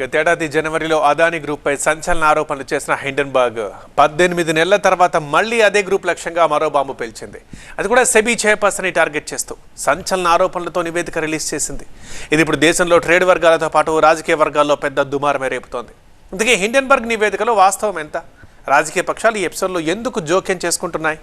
గతేడాది జనవరిలో అదానీ గ్రూప్పై సంచలన ఆరోపణలు చేసిన హిండెన్బర్గ్ పద్దెనిమిది నెలల తర్వాత మళ్ళీ అదే గ్రూప్ లక్ష్యంగా మరో బాంబు పేల్చింది. అది కూడా సెబీ చైర్పర్సన్ టార్గెట్ చేస్తూ సంచలన ఆరోపణలతో నివేదిక రిలీజ్ చేసింది. ఇది ఇప్పుడు దేశంలో ట్రేడ్ వర్గాలతో పాటు రాజకీయ వర్గాల్లో పెద్ద దుమారమే రేపుతోంది. అందుకే హిండెన్బర్గ్ నివేదికలో వాస్తవం ఎంత? రాజకీయ పక్షాలు ఈ ఎపిసోడ్లో ఎందుకు జోక్యం చేసుకుంటున్నాయి?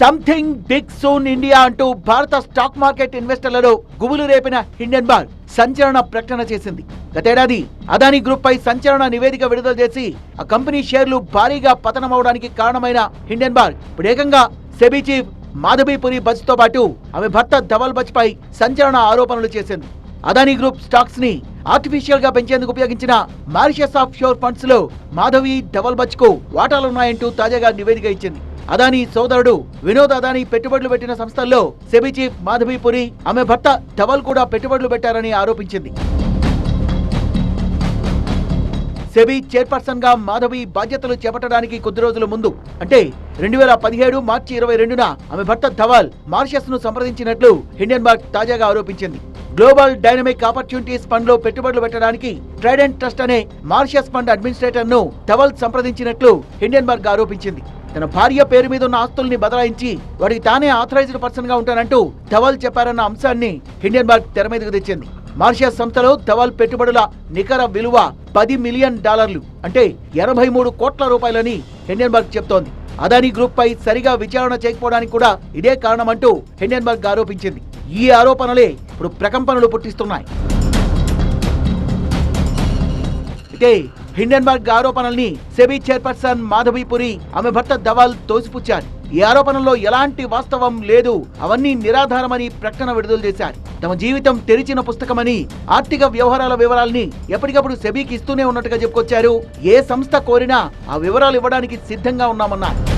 సంథింగ్ బిగ్ సూన్ ఇండియా అంటూ భారత స్టాక్ మార్కెట్ ఇన్వెస్టర్లలో గుబులు రేపిన హిండెన్బర్గ్ సంచలన ప్రకటన చేసింది. గతేడాది అదానీ గ్రూప్ పై సంచలన నివేదిక విడుదల చేసి ఆ కంపెనీ షేర్లు భారీగా పతనమవడానికి కారణమైన హిండెన్బర్గ్ ఇప్పుడు ఏకంగా సెబీ చీఫ్ మాధవీపురి బజ్తో పాటు ఆమె భర్త ధవల్ బజ్ పై సంచలన ఆరోపణలు చేసింది. అదానీ గ్రూప్ స్టాక్స్ని ఆర్టిఫిషియల్గా పెంచేందుకు ఉపయోగించిన మారిషస్ ఆఫ్ షోర్ ఫండ్స్లో మాధవి ధవల్ బచ్కు వాటాలున్నాయంటూ తాజాగా నివేదిక ఇచ్చింది. అదానీ సోదరుడు వినోద్ అదానీ పెట్టుబడులు పెట్టిన సంస్థల్లో సెబీ చీఫ్ మాధవీపురి ఆమె భర్త ధవల్ కూడా పెట్టుబడులు పెట్టారని ఆరోపించింది. సెబీ చైర్పర్సన్గా మాధవి బాధ్యతలు చేపట్టడానికి కొద్ది రోజుల ముందు అంటే రెండు వేల పదిహేడు మార్చి ఇరవై రెండున ఆమె భర్త ధవల్ మారిషస్ను సంప్రదించినట్లు హిండెన్బర్గ్ తాజాగా ఆరోపించింది. గ్లోబల్ డైనమిక్ ఆపర్చునిటీస్ ఫండ్లో పెట్టుబడులు పెట్టడానికి ట్రైడెంట్ ట్రస్ట్ అనే మారిషస్ ఫండ్ అడ్మినిస్ట్రేటర్ను ధవల్ సంప్రదించినట్లు హిండెన్బర్గ్ ఆరోపించింది. తన భార్య పేరు మీద ఉన్న ఆస్తుల్ని బదలాయించి వాడికి తానే ఆథరైజ్డ్ పర్సన్గా ఉంటానంటూ ధవల్ చెప్పారన్న అంశాన్ని హిండెన్బర్గ్ తెర మీదకు తెచ్చింది. మార్షియస్ సంస్థలో ధవల్ పెట్టుబడుల నికర విలువ పది మిలియన్ డాలర్లు అంటే ఎనభై మూడు కోట్ల రూపాయలని హిండెన్బర్గ్ చెప్తోంది. అదానీ గ్రూప్ పై సరిగా విచారణ చేయకపోవడానికి కూడా ఇదే కారణమంటూ హిండెన్బర్గ్ ఆరోపించింది. ఈ ఆరోపణలే ఇప్పుడు ప్రకంపనలు పుట్టిస్తున్నాయి. అయితే హిండెన్బర్గ్ ఆరోపణల్ని సెబీ చైర్పర్సన్ మాధవీపురి ఆమె భర్త దవాల్ తోసిపుచ్చారు. ఈ ఆరోపణల్లో ఎలాంటి వాస్తవం లేదు అవన్నీ నిరాధారమని ప్రకటన విడుదల చేశారు. తమ జీవితం తెరిచిన పుస్తకమని ఆర్థిక వ్యవహారాల వివరాల్ని ఎప్పటికప్పుడు సెబీకి ఇస్తూనే ఉన్నట్టుగా చెప్పుకొచ్చారు. ఏ సంస్థ కోరినా ఆ వివరాలు ఇవ్వడానికి సిద్ధంగా ఉన్నామన్నారు.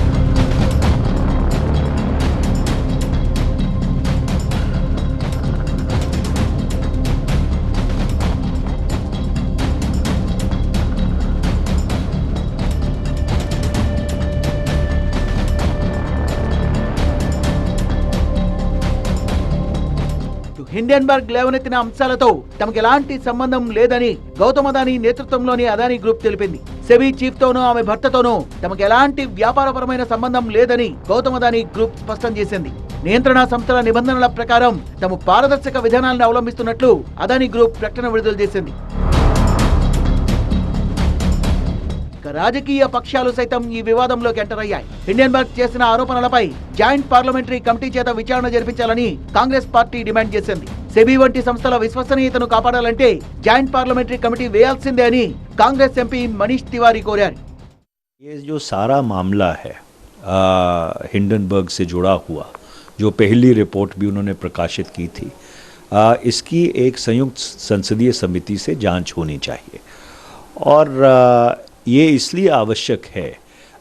హిండెన్బర్గ్ లేవనెత్తిన అంశాలతో తమకు ఎలాంటి సంబంధం లేదని గౌతమ్ అదానీ నేతృత్వంలోని అదానీ గ్రూప్ తెలిపింది. సెబీ చీఫ్ తోనూ ఆమె భర్తతోనూ తమకు ఎలాంటి వ్యాపారపరమైన సంబంధం లేదని గౌతమ్ అదానీ గ్రూప్ స్పష్టం చేసింది. నియంత్రణ సంస్థల నిబంధనల ప్రకారం తమ పారదర్శక విధానాలను అవలంబిస్తున్నట్లు అదానీ గ్రూప్ ప్రకటన విడుదల చేసింది. రాజకీయ పక్షాలు సైతం ఈ వివాదంలోకి ఎంటర్ అయ్యాయి హిండెన్బర్గ్ చేసిన ఆరోపణలపై జాయింట్ పార్లమెంటరీ కమిటీ చేత విచారణ జరిపించాలని కాంగ్రెస్ పార్టీ డిమాండ్ చేసింది సెబీ వంటి సంస్థల విశ్వసనీయతను కాపాడాలంటే జాయింట్ పార్లమెంటరీ కమిటీ వేయాల్సిందే అని కాంగ్రెస్ ఎంపీ మనీష్ తివారీ కోరారు ये जो सारा मामला है आ, हिंडनबर्ग से जुड़ा हुआ जो पहली रिपोर्ट भी उन्होंने प्रकाशित की थी आ, इसकी एक संयुक्त संसदीय समिति से जांच होनी चाहिए और आ, ये इसलिए आवश्यक है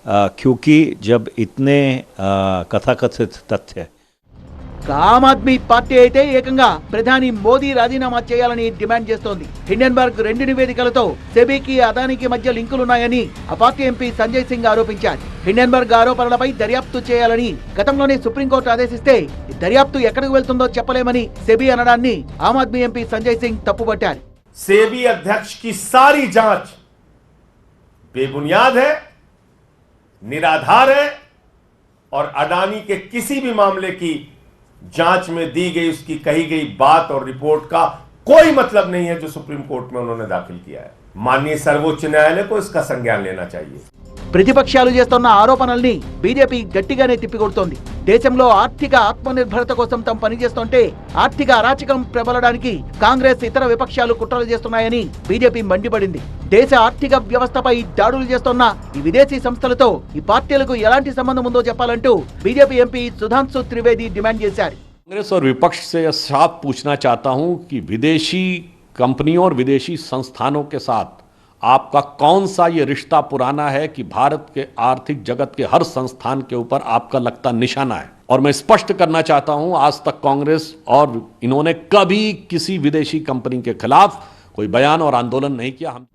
आ, क्योंकि जब इतने आ, कथाकथित तथ्य ఇక ఆమ్ ఆద్మీ పార్టీ అయితే ఏకంగా ప్రధాని మోదీ రాజీనామా చేయాలని డిమాండ్ చేస్తోంది హిండెన్బర్గ్ రెండు నివేదికలతో సెబీకి అదానికి మధ్య లింకులున్నాయని ఆ పార్టీ ఎంపీ సంజయ్ సింగ్ ఆరోపించారు హిండెన్బర్గ్ ఆరోపణలపై దర్యాప్తు చేయాలని గతంలోనే సుప్రీంకోర్టు ఆదేశిస్తే ఈ దర్యాప్తు ఎక్కడికి వెళ్తుందో చెప్పలేమని సెబీ అనడాన్ని ఆమ్ ఆద్మీ ఎంపీ సంజయ్ సింగ్ తప్పుపట్టారు सेबी अध्यक्ष की सारी जांच बेबुनियाद है, निराधार है और अडानी के किसी भी मामले की जाँच में दी गई, उसकी कही गई बात और रिपोर्ट का कोई मतलब नहीं है जो सुप्रीम कोर्ट में उन्होंने दाखिल किया है। माननीय सर्वोच्च न्यायालय को इसका संज्ञान लेना चाहिए। ప్రతిపక్షాలు చేస్తున్న ఆరోపణల్ని బీజేపీ గట్టిగానే తిప్పికొడుతోంది దేశంలో ఆర్థిక ఆత్మనిర్భరత కోసం తాము పనిచేస్తుంటే ఆర్థిక అరాచకం ప్రబలడానికి కాంగ్రెస్ ఇతర విపక్షాలు కుట్రలు చేస్తున్నాయని బీజేపీ మండిపడింది దేశ ఆర్థిక వ్యవస్థపై దాడులు చేస్తున్న ఈ విదేశీ సంస్థలతో ఈ పార్టీలకు ఎలాంటి సంబంధం ఉందో చెప్పాలంటూ BJP MP Sudhanshu Trivedi demand చేశారు कांग्रेस और विपक्ष से यह साफ पूछना चाहता हूं कि विदेशी कंपनियों और विदेशी संस्थानों के साथ आपका कौन सा ये रिश्ता पुराना है कि भारत के आर्थिक जगत के हर संस्थान के ऊपर आपका लगता निशाना है और मैं स्पष्ट करना चाहता हूं आज तक कांग्रेस और इन्होंने कभी किसी विदेशी कंपनी के खिलाफ कोई बयान और आंदोलन नहीं किया हम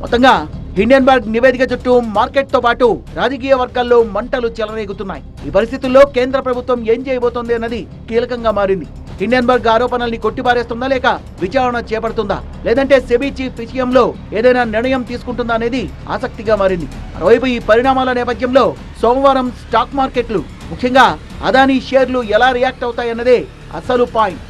మొత్తంగా హిండెన్బర్గ్ నివేదిక చుట్టూ మార్కెట్ తో పాటు రాజకీయ వర్గాల్లో మంటలు చెలరేగుతున్నాయి ఈ పరిస్థితుల్లో కేంద్ర ప్రభుత్వం ఏం చేయబోతోంది అన్నది కీలకంగా మారింది హిండెన్బర్గ్ ఆరోపణల్ని కొట్టిపారేస్తుందా లేక విచారణ చేపడుతుందా? లేదంటే సెబీ చీఫ్ విషయంలో ఏదైనా నిర్ణయం తీసుకుంటుందా అనేది ఆసక్తిగా మారింది. మరోవైపు ఈ పరిణామాల నేపథ్యంలో సోమవారం స్టాక్ మార్కెట్లు ముఖ్యంగా అదానీ షేర్లు ఎలా రియాక్ట్ అవుతాయన్నదే అసలు పాయింట్.